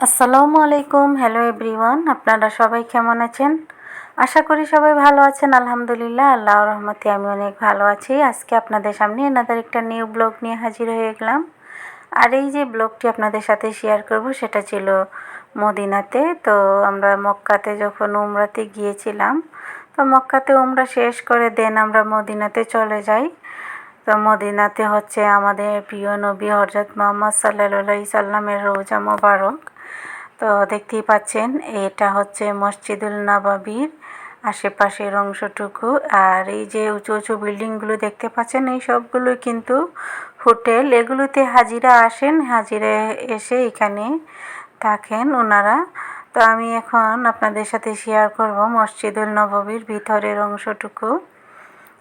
আসসালামু আলাইকুম hello everyone আপনারা সবাই কেমন আছেন? আশা করি সবাই ভালো আছেন, আলহামদুলিল্লাহ আল্লাহ রহমতে আমি অনেক ভালো আছি। আজকে আপনাদের সামনে এনাদের একটা নিউ ব্লগ নিয়ে হাজির হয়ে গেলাম। আর এই যে ব্লগটি আপনাদের সাথে শেয়ার করব, সেটা ছিল মদিনাতে। তো আমরা মক্কাতে যখন উমরাতে গিয়েছিলাম, তো মক্কাতে উমরা শেষ করে দেন আমরা মদিনাতে চলে যাই। তো মদিনাতে হচ্ছে আমাদের প্রিয় নবী হরজত মোহাম্মদ সাল্লা সাল্লামের রোজা মোবারক। তো দেখতেই পাচ্ছেন, এটা হচ্ছে মসজিদুল নবাবির আশেপাশের অংশটুকু। আর এই যে উঁচু উঁচু বিল্ডিংগুলো দেখতে পাচ্ছেন, এই সবগুলো কিন্তু হোটেল। এগুলোতে হাজিরা আসেন, হাজিরা এসে এখানে থাকেন ওনারা। তো আমি এখন আপনাদের সাথে শেয়ার করব মসজিদুল নববীর ভিতরের অংশটুকু।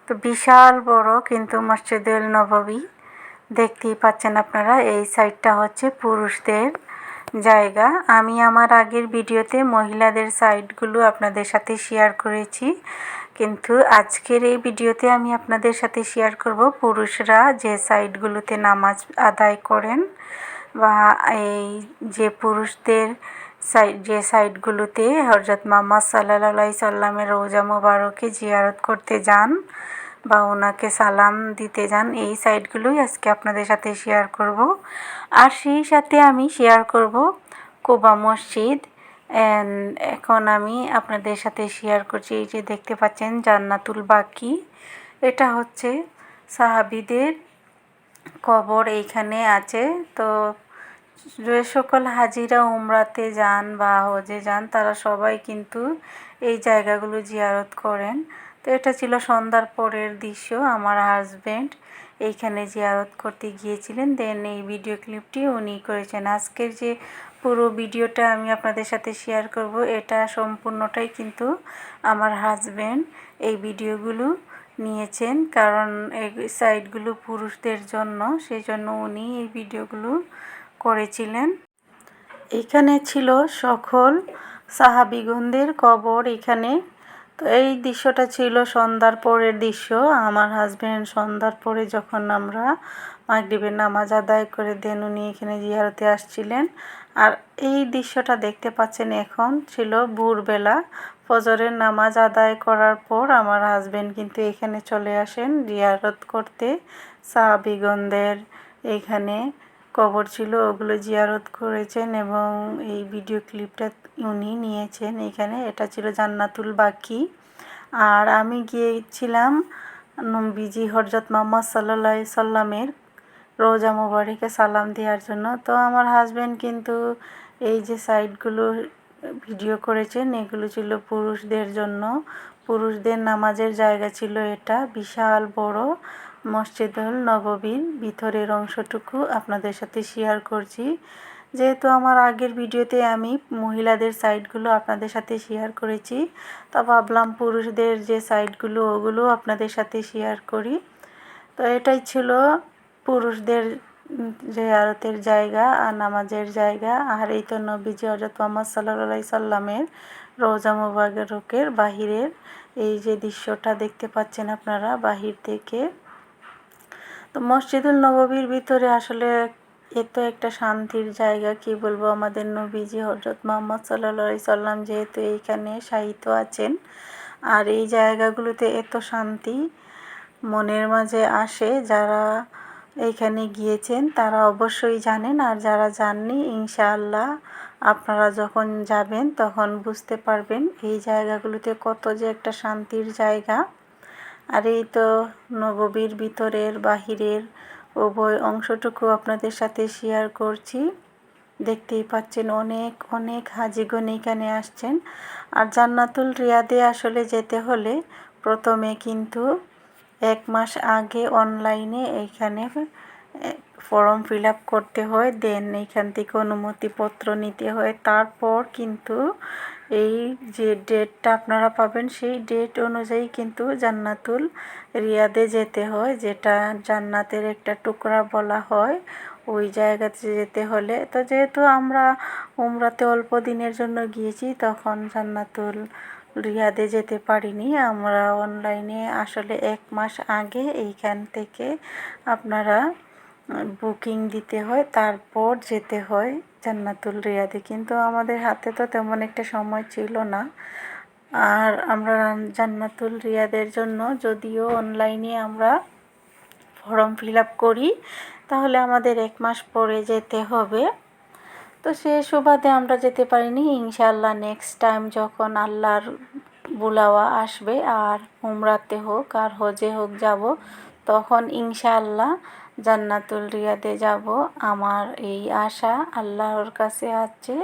তো বিশাল বড় কিন্তু মসজিদুল নববী। দেখতেই পাচ্ছেন আপনারা, এই সাইডটা হচ্ছে পুরুষদের জায়গা। আমি আমার আগের ভিডিওতে মহিলাদের সাইটগুলো আপনাদের সাথে শেয়ার করেছি। কিন্তু আজকের এই ভিডিওতে আমি আপনাদের সাথে শেয়ার করব পুরুষরা যে সাইটগুলোতে নামাজ আদায় করেন বা এই যে পুরুষদের সাইড যে সাইটগুলোতে হরজত মোহাম্মদ সাল্লা সাল্লামের রোজা মোবারকে জিয়ারত করতে যান। বা ওনাকে সালাম দিতে যান, এই সাইটগুলোই আজকে আপনাদের সাথে শেয়ার করব। আর সেই সাথে আমি শেয়ার করব কোবা মসজিদ এখন আমি আপনাদের সাথে শেয়ার করছি। এই যে দেখতে পাচ্ছেন জান্নাতুল বাকি, এটা হচ্ছে সাহাবিদের কবর এইখানে আছে। তো যে সকল হাজিরা উমরাতে যান বা হজে যান, তারা সবাই কিন্তু এই জায়গাগুলো জিয়ারত করেন। তো এটা ছিল সন্ধ্যার পরের দৃশ্য, আমার হাজব্যান্ড এইখানে জিয়ারত করতে গিয়েছিলেন। দেন এই ভিডিও ক্লিপটি উনি করেছেন। আজকের যে পুরো ভিডিওটা আমি আপনাদের সাথে শেয়ার করব, এটা সম্পূর্ণটাই কিন্তু আমার হাজব্যান্ড এই ভিডিওগুলো নিয়েছেন। কারণ এই সাইটগুলো পুরুষদের জন্য সেই জন্য উনি এই ভিডিওগুলো করেছিলেন। এখানে ছিল সকল সাহাবিগণদের কবর, এখানে তো এই দৃশ্যটা ছিল সন্ধ্যার পরের দৃশ্য। আমার হাজব্যান্ড সন্ধ্যার পরে যখন আমরা মাগরিবের নামাজ আদায় করে দেন, উনি এখানে জিয়ারতে আসছিলেন। আর এই দৃশ্যটা দেখতে পাচ্ছেন এখন ছিল ভোরবেলা। ফজরের নামাজ আদায় করার পর আমার হাজব্যান্ড কিন্তু এখানে চলে আসেন জিয়ারত করতে। সাহাবিগণদের এখানে কবর ছিল, ওগুলো জিয়ারত করেছেন এবং এই ভিডিও ক্লিপটা উনি নিয়েছেন এখানে। এটা ছিল জান্নাতুল বাকি। আর আমি গিয়েছিলাম বিজি হরজত মোহাম্মদ সাল্লা সাল্লামের রোজা মুবারিকে সালাম দেওয়ার জন্য। তো আমার হাজব্যান্ড কিন্তু এই যে সাইডগুলো ভিডিও করেছেন, এগুলো ছিল পুরুষদের জন্য। পুরুষদের নামাজের জায়গা ছিল এটা। বিশাল বড় মসজিদুল নববীর। ভিতরের অংশটুকু আপনাদের সাথে শেয়ার করছি। যেহেতু আমার আগের ভিডিওতে আমি মহিলাদের সাইডগুলো আপনাদের সাথে শেয়ার করেছি, তা ভাবলাম পুরুষদের যে সাইডগুলো ওগুলো আপনাদের সাথে শেয়ার করি। তো এটাই ছিল পুরুষদের যে আরতের জায়গা আর নামাজের জায়গা। আর এই তো নবীজি হজরত মোহাম্মদ সাল্লা সাল্লামের রোজা মুবারকের বাহিরের এই যে দৃশ্যটা দেখতে পাচ্ছেন আপনারা বাহির থেকে। তো মসজিদুল নববীর ভিতরে আসলে এত একটা শান্তির জায়গা কি বলব? আমাদের নবীজি হজরত মোহাম্মদ সাল্লা সাল্লাম যেহেতু এইখানে সাহিত্য আছেন, আর এই জায়গাগুলোতে এত শান্তি মনের মাঝে আসে যারা এইখানে গিয়েছেন, তারা অবশ্যই জানেন। আর যারা যাননি, ইনশাআল্লাহ আপনারা যখন যাবেন, তখন বুঝতে পারবেন এই জায়গাগুলোতে কত যে একটা শান্তির জায়গা। আর এই তো নববীর ভিতরের, বাহিরের উভয় অংশটুকু আপনাদের সাথে শেয়ার করছি। দেখতেই পাচ্ছেন অনেক অনেক হাজিগণ এখানে আসছেন। আর জান্নাতুল রিয়াদে আসলে যেতে হলে প্রথমে কিন্তু এক মাস আগে অনলাইনে এইখানে ফর্ম ফিল আপ করতে হয়, দেন এইখান থেকে অনুমতিপত্র নিতে হয়। তারপর কিন্তু এই যে ডেটটা আপনারা পাবেন, সেই ডেট অনুযায়ী কিন্তু জান্নাতুল রিয়াদে যেতে হয়, যেটা জান্নাতের একটা টুকরা বলা হয়। ওই জায়গাতে যেতে হলে। তো যেহেতু আমরা উমরাতে অল্প দিনের জন্য গিয়েছি, তখন জান্নাতুল রিয়াদে যেতে পারিনি। আমরা অনলাইনে আসলে এক মাস আগে এইখান থেকে আপনারা বুকিং দিতে হয়, তারপর যেতে হয় জান্নাতুল রিয়াদে। কিন্তু আমাদের হাতে তো তেমন একটা সময় ছিল না। আর আমরা জান্নাতুল রিয়াদের জন্য যদিও অনলাইনে আমরা ফর্ম ফিল আপ করি, তাহলে আমাদের এক মাস পরে যেতে হবে। তো সে সুবাদে আমরা যেতে পারিনি। ইনশাল্লাহ নেক্সট টাইম যখন আল্লাহর বুলাওয়া আসবে, আর উমরাতে হোক আর হজে হোক যাব, তখন ইনশাআল্লাহ জান্নাতুল রিয়াদে যাব। আমার এই আশা আল্লাহর কাছে আছে।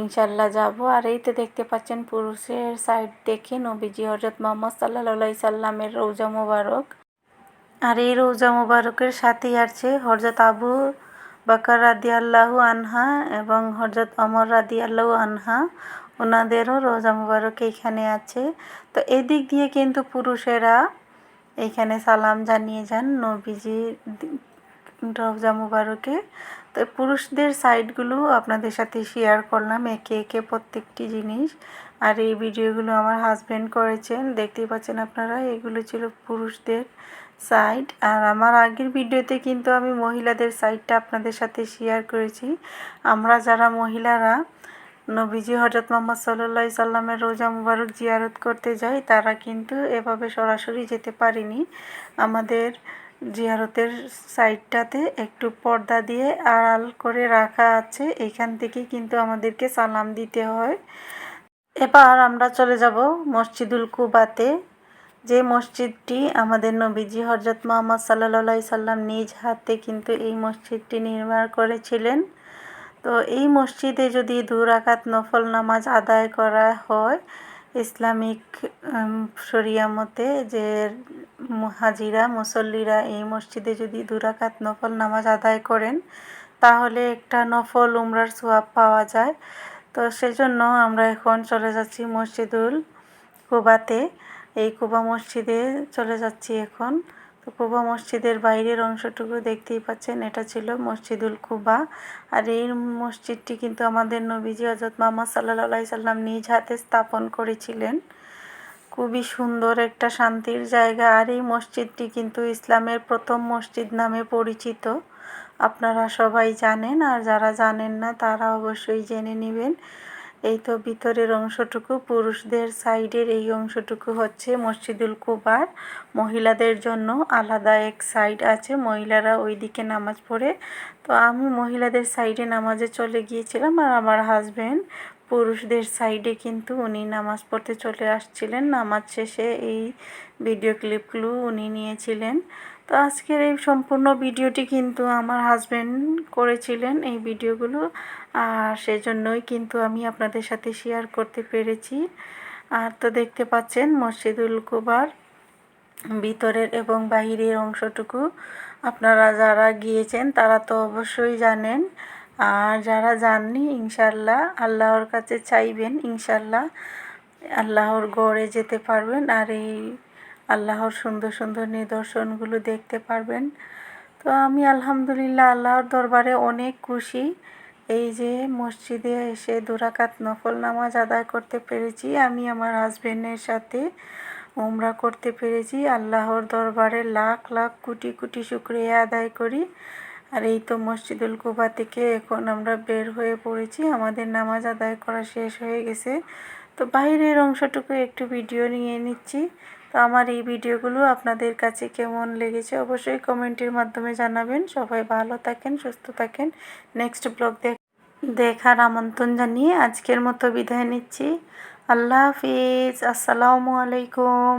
ইনশাল্লাহ যাব। আর এই তো দেখতে পাচ্ছেন পুরুষের সাইড দেখে নবীজি হজরত মোহাম্মদ সাল্লাহ সাল্লামের রৌজা মুবারক। আর এই রৌজা মুবারকের সাথেই আছে হজরত আবু বাকার রাদি আল্লাহু আনহা এবং হজরত অমর রাদি আল্লাহু আনহা ওনাদেরও রোজা মুবারক এইখানে আছে। তো এদিক দিয়ে কিন্তু পুরুষেরা এইখানে সালাম জানিয়ে যান নবীজি রোজা মুবারকে। তো পুরুষদের সাইডগুলো আপনাদের সাথে শেয়ার করলাম একে একে প্রত্যেকটি জিনিস। আর এই ভিডিওগুলো আমার হাজব্যান্ড করেছেন, দেখতেই পাচ্ছেন আপনারা, এগুলো ছিল পুরুষদের সাইড আর আমার আগের ভিডিওতে কিন্তু আমি মহিলাদের সাইডটা আপনাদের সাথে শেয়ার করেছি। আমরা যারা মহিলারা, নবীজি হজরত মোহাম্মদ সাল্লা সাল্লামের রোজা মুবারক জিয়ারত করতে যাই, তারা কিন্তু এভাবে সরাসরি যেতে পারিনি। আমাদের জিয়ারতের সাইডটাতে একটু পর্দা দিয়ে আড়াল করে রাখা আছে। এখান থেকে কিন্তু আমাদেরকে সালাম দিতে হয়। এবার আমরা চলে যাব মসজিদুল কুবাতে। যে মসজিদটি আমাদের নবীজি হজরত মোহাম্মদ সাল্লা সাল্লাম নিজ হাতে কিন্তু এই মসজিদটি নির্মাণ করেছিলেন। তো এই মসজিদে যদি দুরাকাত নফল নামাজ আদায় করা হয়, ইসলামিক শরিয়া মতে যে হাজিরা মুসল্লিরা এই মসজিদে যদি দুরাকাত নফল নামাজ আদায় করেন, তাহলে একটা নফল উমরার সোয়াব পাওয়া যায়। তো সেজন্য আমরা এখন চলে যাচ্ছি মসজিদুল কুবাতে। এই কুবা মসজিদে চলে যাচ্ছি এখন। তো কুবা মসজিদের বাইরের অংশটুকু দেখতেই পাচ্ছেন, এটা ছিল মসজিদুল কুবা। আর এই মসজিদটি কিন্তু আমাদের নবীজি হজরত মোহাম্মদ সাল্লাহ সাল্লাম নিজ হাতে স্থাপন করেছিলেন। খুবই সুন্দর একটা শান্তির জায়গা। আর এই মসজিদটি কিন্তু ইসলামের প্রথম মসজিদ নামে পরিচিত। আপনারা সবাই জানেন, আর যারা জানেন না, তারা অবশ্যই জেনে নেবেন। এই তো ভিতরের অংশটুকু, পুরুষদের সাইডের এই অংশটুকু হচ্ছে মসজিদুল কুবার। মহিলাদের জন্য আলাদা এক সাইড আছে, মহিলারা ওই দিকে নামাজ পড়ে। তো আমি মহিলাদের সাইডে নামাজে চলে গিয়েছিলাম আর আমার হাজব্যান্ড পুরুষদের সাইডে কিন্তু উনি নামাজ পড়তে চলে আসছিলেন। নামাজ শেষে এই ভিডিও ক্লিপগুলো উনি নিয়েছিলেন। তো আজকের এই সম্পূর্ণ ভিডিওটি কিন্তু আমার হাজব্যান্ড করেছিলেন এই ভিডিওগুলো। আর সেজন্যই কিন্তু আমি আপনাদের সাথে শেয়ার করতে পেরেছি। আর তো দেখতে পাচ্ছেন মসজিদুল কুবার ভিতরের এবং বাহিরের অংশটুকু। আপনারা যারা গিয়েছেন তারা তো অবশ্যই জানেন। আর যারা যাননি ইনশাল্লাহ আল্লাহর কাছে চাইবেন ইনশাল্লাহ আল্লাহর গড়ে যেতে পারবেন। আর এই আল্লাহর সুন্দর সুন্দর নিদর্শনগুলো দেখতে পারবেন। তো আমি আলহামদুলিল্লাহ আল্লাহর দরবারে অনেক খুশি। এই যে মসজিদে এসে দুরাকাত নফল নামাজ আদায় করতে পেরেছি। আমি আমার হাজবেন্ডের সাথে উমরা করতে পেরেছি। আল্লাহর দরবারে লাখ লাখ কোটি কোটি শুক্রিয়া আদায় করি। আর এই তো মসজিদুল কুবা থেকে এখন আমরা বের হয়ে পড়েছি। আমাদের নামাজ আদায় করা শেষ হয়ে গেছে। তো বাইরের অংশটুকু একটু ভিডিও নিয়ে নিচ্ছি। তো আমার এই ভিডিওগুলো আপনাদের কাছে কেমন লেগেছে অবশ্যই কমেন্টের মাধ্যমে জানাবেন। সবাই ভালো থাকেন, সুস্থ থাকেন। নেক্সট ব্লগ দেখ দেখার আমন্ত্রণ জানিয়ে আজকের মতো বিদায় নিচ্ছি। আল্লাহ হাফিজ। আসসালামু আলাইকুম।